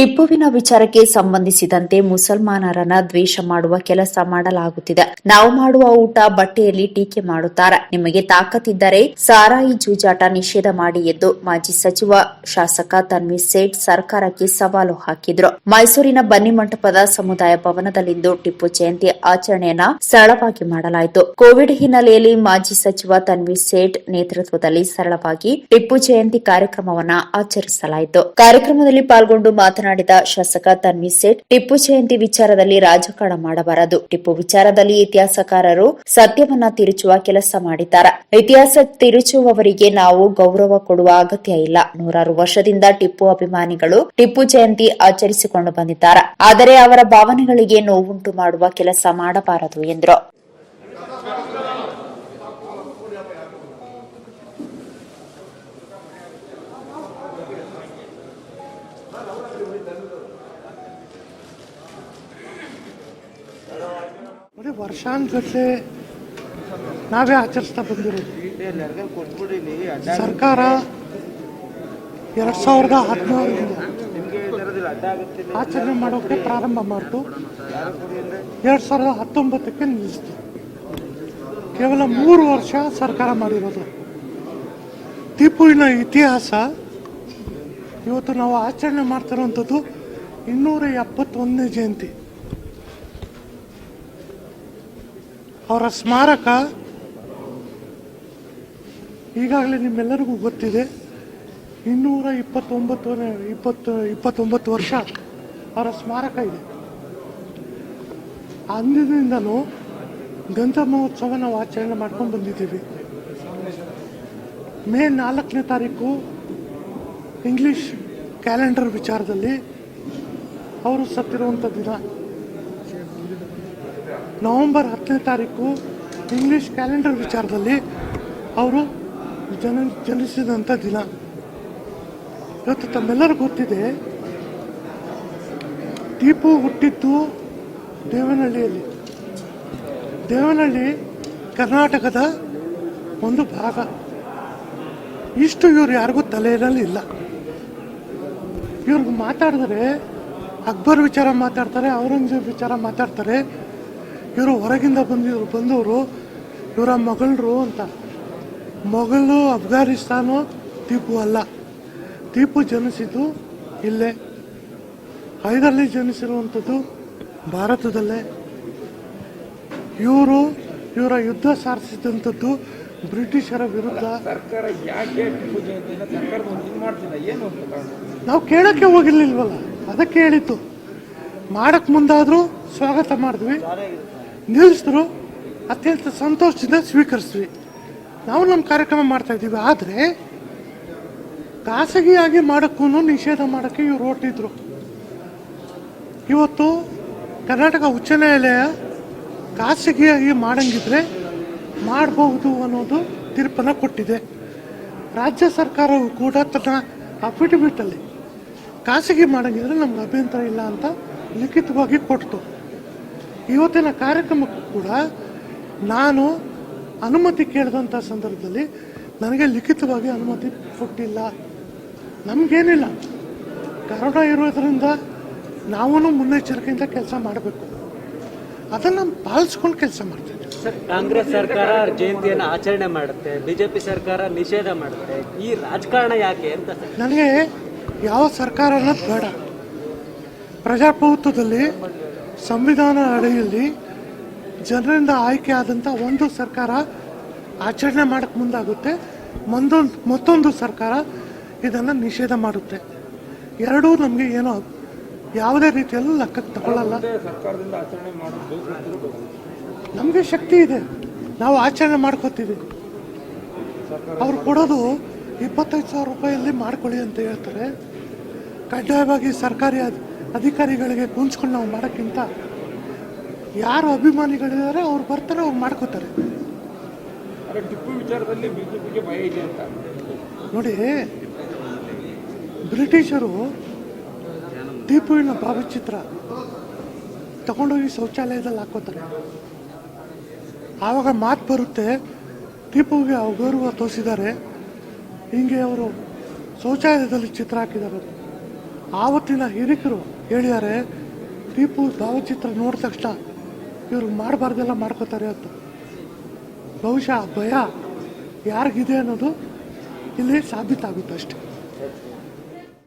ಟಿಪ್ಪುವಿನ ವಿಚಾರಕ್ಕೆ ಸಂಬಂಧಿಸಿದಂತೆ ಮುಸಲ್ಮಾನರನ್ನ ದ್ವೇಷ ಮಾಡುವ ಕೆಲಸ ಮಾಡಲಾಗುತ್ತಿದೆ. ನಾವು ಮಾಡುವ ಊಟ ಬಟ್ಟೆಯಲ್ಲಿ ಟೀಕೆ ಮಾಡುತ್ತಾರೆ. ನಿಮಗೆ ತಾಕತ್ತಿದ್ದರೆ ಸಾರಾಯಿ ಜೂಜಾಟ ನಿಷೇಧ ಮಾಡಿ ಎಂದು ಮಾಜಿ ಸಚಿವ, ಶಾಸಕ ತನ್ವೀರ್ ಸೇಠ್ ಸರ್ಕಾರಕ್ಕೆ ಸವಾಲು ಹಾಕಿದ್ರು. ಮೈಸೂರಿನ ಬನ್ನಿ ಮಂಟಪದ ಸಮುದಾಯ ಭವನದಲ್ಲಿಂದು ಟಿಪ್ಪು ಜಯಂತಿ ಆಚರಣೆಯನ್ನ ಸರಳವಾಗಿ ಮಾಡಲಾಯಿತು. ಕೋವಿಡ್ ಹಿನ್ನೆಲೆಯಲ್ಲಿ ಮಾಜಿ ಸಚಿವ ತನ್ವೀರ್ ಸೇಠ್ ನೇತೃತ್ವದಲ್ಲಿ ಸರಳವಾಗಿ ಟಿಪ್ಪು ಜಯಂತಿ ಕಾರ್ಯಕ್ರಮವನ್ನ ಆಚರಿಸಲಾಯಿತು. ಕಾರ್ಯಕ್ರಮದಲ್ಲಿ ಪಾಲ್ಗೊಂಡು ಮಾತನಾಡಿದ ಶಾಸಕ ತನ್ವೀರ್ ಸೇಠ್, ಟಿಪ್ಪು ಜಯಂತಿ ವಿಚಾರದಲ್ಲಿ ರಾಜಕಾರಣ ಮಾಡಬಾರದು. ಟಿಪ್ಪು ವಿಚಾರದಲ್ಲಿ ಇತಿಹಾಸಕಾರರು ಸತ್ಯವನ್ನ ತಿರುಚುವ ಕೆಲಸ ಮಾಡಿದ್ದಾರೆ. ಇತಿಹಾಸ ತಿರುಚುವವರಿಗೆ ನಾವು ಗೌರವ ಕೊಡುವ ಅಗತ್ಯ ಇಲ್ಲ. ನೂರಾರು ವರ್ಷದಿಂದ ಟಿಪ್ಪು ಅಭಿಮಾನಿಗಳು ಟಿಪ್ಪು ಜಯಂತಿ ಆಚರಿಸಿಕೊಂಡು ಬಂದಿದ್ದಾರೆ. ಆದರೆ ಅವರ ಭಾವನೆಗಳಿಗೆ ನೋವುಂಟು ಮಾಡುವ ಕೆಲಸ ಮಾಡಬಾರದು ಎಂದರು. ನೋಡಿ ಜೊತೆ ನಾವೇ ಆಚರಿಸ್ತಾ ಬಂದಿರೋದು. ಸರ್ಕಾರ ಎರಡು ಸಾವಿರದ ಹದಿನಾರರಿಂದ ಆಚರಣೆ ಮಾಡೋಕೆ ಪ್ರಾರಂಭ ಮಾಡಿತು. ಎರಡು ಸಾವಿರದ ಹತ್ತೊಂಬತ್ತಕ್ಕೆ ನಿಲ್ಲಿಸ್ತು. ಕೇವಲ ಮೂರು ವರ್ಷ ಸರ್ಕಾರ ಮಾಡಿರೋದು. ಟಿಪ್ಪುವಿನ ಇತಿಹಾಸ, ಇವತ್ತು ನಾವು ಆಚರಣೆ ಮಾಡ್ತಿರುವಂಥದ್ದು ಇನ್ನೂರ ಎಪ್ಪತ್ತೊಂದನೇ ಜಯಂತಿ. ಅವರ ಸ್ಮಾರಕ? ಈಗಾಗಲೇ ನಿಮ್ಮೆಲ್ಲರಿಗೂ ಗೊತ್ತಿದೆ ಇನ್ನೂರ ಇಪ್ಪತ್ತೊಂಬತ್ತು ಇಪ್ಪತ್ತು, ಇಪ್ಪತ್ತೊಂಬತ್ತು ವರ್ಷ ಅವರ ಸ್ಮಾರಕ ಇದೆ. ಅಂದಿನಿಂದಲೂ ಗಂಧ ಮಹೋತ್ಸವ ನಾವು ಆಚರಣೆ ಮಾಡ್ಕೊಂಡು ಬಂದಿದ್ದೀವಿ. ಮೇ ನಾಲ್ಕನೇ ತಾರೀಕು ಇಂಗ್ಲಿಷ್ ಕ್ಯಾಲೆಂಡರ್ ವಿಚಾರದಲ್ಲಿ ಅವರು ಸತ್ತಿರುವಂಥ ದಿನ. ನವೆಂಬರ್ ಹತ್ತನೇ ತಾರೀಕು ಇಂಗ್ಲೀಷ್ ಕ್ಯಾಲೆಂಡರ್ ವಿಚಾರದಲ್ಲಿ ಅವರು ಜನ ಜನಿಸಿದಂಥ ದಿನ. ಇವತ್ತು ತಮ್ಮೆಲ್ಲರಿಗೂ ಗೊತ್ತಿದೆ, ದೀಪು ಹುಟ್ಟಿದ್ದು ದೇವನಹಳ್ಳಿಯಲ್ಲಿ. ದೇವನಹಳ್ಳಿ ಕರ್ನಾಟಕದ ಒಂದು ಭಾಗ. ಇಷ್ಟು ಇವ್ರು ಯಾರಿಗೂ ತಲೆಯಲ್ಲಿ ಇಲ್ಲ. ಇವ್ರಿಗೆ ಮಾತಾಡಿದ್ರೆ ಅಕ್ಬರ್ ವಿಚಾರ ಮಾತಾಡ್ತಾರೆ, ಔರಂಗಜೇಬ್ ವಿಚಾರ ಮಾತಾಡ್ತಾರೆ ಇವರು ಹೊರಗಿಂದ ಬಂದಿದ್ರು ಬಂದವರು ಇವರ ಮಗಳರು ಅಂತ. ಮಗಳು ಅಫ್ಘಾನಿಸ್ತಾನ ದೀಪು ಅಲ್ಲ. ದೀಪು ಜನಿಸಿದ್ದು ಇಲ್ಲೇ. ಐದರಲ್ಲಿ ಜನಿಸಿರುವಂಥದ್ದು ಭಾರತದಲ್ಲೇ. ಇವರು ಇವರ ಯುದ್ಧ ಸಾರಿಸಿದಂಥದ್ದು ಬ್ರಿಟಿಷರ ವಿರುದ್ಧ. ನಾವು ಕೇಳೋಕ್ಕೆ ಹೋಗಿರ್ಲಿಲ್ವಲ್ಲ? ಅದಕ್ಕೆ ಹೇಳಿತ್ತು ಮಾಡಕ್ ಮುಂದಾದರೂ ಸ್ವಾಗತ ಮಾಡಿದ್ವಿ. ನಿಲ್ಲಿಸಿದ್ರು ಅತ್ಯಂತ ಸಂತೋಷದಿಂದ ಸ್ವೀಕರಿಸ್ತೀವಿ ನಾವು ನಮ್ಮ ಕಾರ್ಯಕ್ರಮ ಮಾಡ್ತಾ ಇದ್ದೀವಿ, ಆದರೆ ಖಾಸಗಿಯಾಗಿ ಮಾಡೋಕ್ಕೂ ನಿಷೇಧ ಮಾಡೋಕ್ಕೆ ಇವರು ಹೊರಟಿದ್ರು. ಇವತ್ತು ಕರ್ನಾಟಕ ಉಚ್ಚ ನ್ಯಾಯಾಲಯ ಖಾಸಗಿಯಾಗಿ ಮಾಡಂಗಿದ್ರೆ ಮಾಡಬಹುದು ಅನ್ನೋದು ತೀರ್ಪನ್ನು ಕೊಟ್ಟಿದೆ. ರಾಜ್ಯ ಸರ್ಕಾರವು ಕೂಡ ತನ್ನ ಅಫಿಡವಿಟಲ್ಲಿ ಖಾಸಗಿ ಮಾಡಂಗಿದ್ರೆ ನಮ್ಗೆ ಅಭ್ಯಂತರ ಇಲ್ಲ ಅಂತ ಲಿಖಿತವಾಗಿ ಕೊಡ್ತು. ಇವತ್ತಿನ ಕಾರ್ಯಕ್ರಮಕ್ಕೂ ಕೂಡ ನಾನು ಅನುಮತಿ ಕೇಳಿದಂಥ ಸಂದರ್ಭದಲ್ಲಿ ನನಗೆ ಲಿಖಿತವಾಗಿ ಅನುಮತಿ ಕೊಟ್ಟಿಲ್ಲ. ನಮಗೇನಿಲ್ಲ. ಕರೋನಾ ಇರೋದ್ರಿಂದ ನಾವೂ ಮುನ್ನೆಚ್ಚರಿಕೆಯಿಂದ ಕೆಲಸ ಮಾಡಬೇಕು. ಅದನ್ನು ಪಾಲಿಸ್ಕೊಂಡು ಕೆಲಸ ಮಾಡ್ತೀವಿ ಸರ್ ಕಾಂಗ್ರೆಸ್ ಸರ್ಕಾರ ಜಯಂತಿಯನ್ನು ಆಚರಣೆ ಮಾಡುತ್ತೆ ಬಿಜೆಪಿ ಸರ್ಕಾರ ನಿಷೇಧ ಮಾಡುತ್ತೆ. ಈ ರಾಜಕಾರಣ ಯಾಕೆ ಅಂತ ನನಗೆ ಯಾವ ಸರ್ಕಾರ ಅನ್ನೋದು ಬೇಡ. ಪ್ರಜಾಪ್ರಭುತ್ವದಲ್ಲಿ ಸಂವಿಧಾನ ಅಡಿಯಲ್ಲಿ ಜನರಿಂದ ಆಯ್ಕೆ ಆದಂಥ ಒಂದು ಸರ್ಕಾರ ಆಚರಣೆ ಮಾಡಕ್ಕೆ ಮುಂದಾಗುತ್ತೆ. ಮುಂದೊಂದು ಮತ್ತೊಂದು ಸರ್ಕಾರ ಇದನ್ನು ನಿಷೇಧ ಮಾಡುತ್ತೆ. ಎರಡೂ ನಮಗೆ ಏನೋ ಯಾವುದೇ ರೀತಿಯಲ್ಲೂ ಲೆಕ್ಕಕ್ಕೆ ತಗೊಳ್ಳಲ್ಲ ನಮಗೆ ಶಕ್ತಿ ಇದೆ. ನಾವು ಆಚರಣೆ ಮಾಡ್ಕೋತೀವಿ. ಅವ್ರು ಕೊಡೋದು ಇಪ್ಪತ್ತೈದು ಸಾವಿರ ರೂಪಾಯಲ್ಲಿ ಮಾಡ್ಕೊಳ್ಳಿ ಅಂತ ಹೇಳ್ತಾರೆ. ಕಡ್ಡಾಯವಾಗಿ ಸರ್ಕಾರಿ ಅಧಿಕಾರಿಗಳಿಗೆ ಕುಂಚ್ಕೊಂಡು ನಾವು ಮಾಡೋಕ್ಕಿಂತ ಯಾರು ಅಭಿಮಾನಿಗಳಿದ್ದಾರೆ ಅವ್ರು ಬರ್ತಾರೆ ಅವ್ರು ಮಾಡ್ಕೋತಾರೆ. ಟಿಪ್ಪು ವಿಚಾರದಲ್ಲಿ ಬಿಜೆಪಿಗೆ ಭಯ ಇದೆ ಅಂತ. ನೋಡಿ ಬ್ರಿಟಿಷರು ಟಿಪ್ಪುವಿನ ಭಾವಚಿತ್ರ ತಗೊಂಡೋಗಿ ಶೌಚಾಲಯದಲ್ಲಿ ಹಾಕೋತಾರೆ. ಆವಾಗ ಮಾತು ಬರುತ್ತೆ ಟಿಪ್ಪುಗೆ ಗೌರವ ತೋರಿಸಿದ್ದಾರೆ. ಹಿಂಗೆ ಅವರು ಶೌಚಾಲಯದಲ್ಲಿ ಚಿತ್ರ ಹಾಕಿದ್ದಾರೆ. ಆವತ್ತಿನ ಹಿರಿಕರು ಹೇಳಿದ್ದಾರೆ ಟಿಪ್ಪು ಭಾವಚಿತ್ರ ನೋಡಿದ ತಕ್ಷಣ ಇವರು ಮಾಡಬಾರ್ದೆಲ್ಲ ಮಾಡ್ಕೋತಾರೆ ಅಂತ. ಬಹುಶಃ ಭಯ ಯಾರಿಗಿದೆ ಅನ್ನೋದು ಇಲ್ಲಿ ಸಾಬೀತಾಗುತ್ತೆ ಅಷ್ಟೇ.